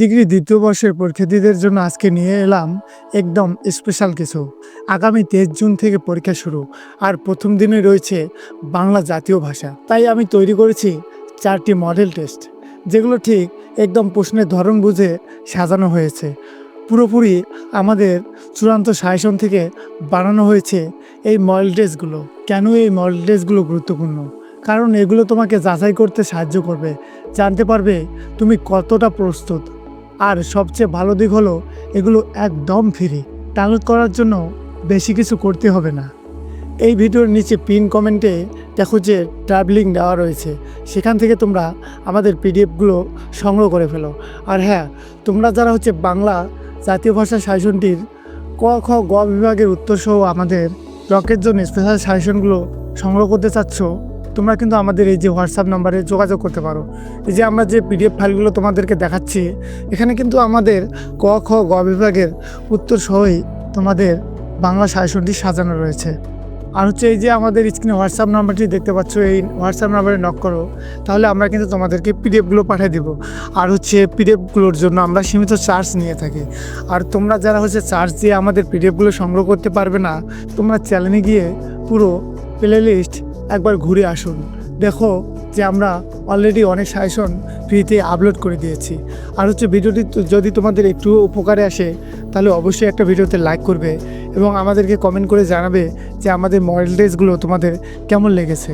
Degree দ্বিতীয় বর্ষের পরীক্ষার্থীদের জন্য আজকে নিয়ে এলাম একদম স্পেশাল কিছু। আগামী তেইশ জুন থেকে পরীক্ষা শুরু, আর প্রথম দিনে রয়েছে বাংলা জাতীয় ভাষা। তাই আমি তৈরি করেছি চারটি মডেল টেস্ট যেগুলো ঠিক একদম প্রশ্নের ধরন বুঝে সাজানো হয়েছে। পুরোপুরি আমাদের চূড়ান্ত সাজেশন থেকে বানানো হয়েছে এই মডেল টেস্টগুলো কেন এই মডেল টেস্টগুলো গুরুত্বপূর্ণ? কারণ এগুলো তোমাকে যাচাই করতে সাহায্য করবে। জানতে পারবে তুমি কতটা প্রস্তুত। আর সবচেয়ে ভালো দিক হলো এগুলো একদম ফ্রি ডাউনলোড করার জন্য বেশি কিছু করতে হবে না। এই ভিডিওর নিচে পিন কমেন্টে দেখো যে ট্রাভেলিং দেওয়া রয়েছে। সেখান থেকে তোমরা আমাদের পিডিএফগুলো সংগ্রহ করে ফেলো। আর হ্যাঁ তোমরা যারা হচ্ছে বাংলা জাতীয় ভাষা শাসনটির ক, খ, গ বিভাগের উত্তরসহ আমাদের রকের জন্য স্পেশাল সাজেশনগুলো সংগ্রহ করতে চাচ্ছ তোমরা কিন্তু আমাদের এই যে হোয়াটসঅ্যাপ নাম্বারে যোগাযোগ করতে পারো। এই যে আমরা যে পিডিএফ ফাইলগুলো তোমাদেরকে দেখাচ্ছি, এখানে কিন্তু আমাদের ক, খ, গ বিভাগের উত্তর সহই তোমাদের বাংলা সাজেশনটি সাজানো রয়েছে। আর হচ্ছে এই যে আমাদের স্ক্রিনে হোয়াটসঅ্যাপ নাম্বারটি দেখতে পাচ্ছ, এই হোয়াটসঅ্যাপ নাম্বারে নক করো, তাহলে আমরা কিন্তু তোমাদেরকে পিডিএফগুলো পাঠিয়ে দিব। আর হচ্ছে পিডিএফগুলোর জন্য আমরা সীমিত চার্জ নিয়ে থাকি। আর তোমরা যারা হচ্ছে চার্জ দিয়ে আমাদের পিডিএফগুলো সংগ্রহ করতে পারবে না, তোমরা চ্যানেলে গিয়ে পুরো প্লে লিস্ট একবার ঘুরে আসুন। দেখো যে আমরা অলরেডি অনেক সাজেশন ফ্রিতে আপলোড করে দিয়েছি। আর হচ্ছে ভিডিওটি যদি তোমাদের একটু উপকারে আসে, তাহলে অবশ্যই একটা ভিডিওতে লাইক করবে এবং আমাদেরকে কমেন্ট করে জানাবে যে আমাদের মডেল ড্রেসগুলো তোমাদের কেমন লেগেছে।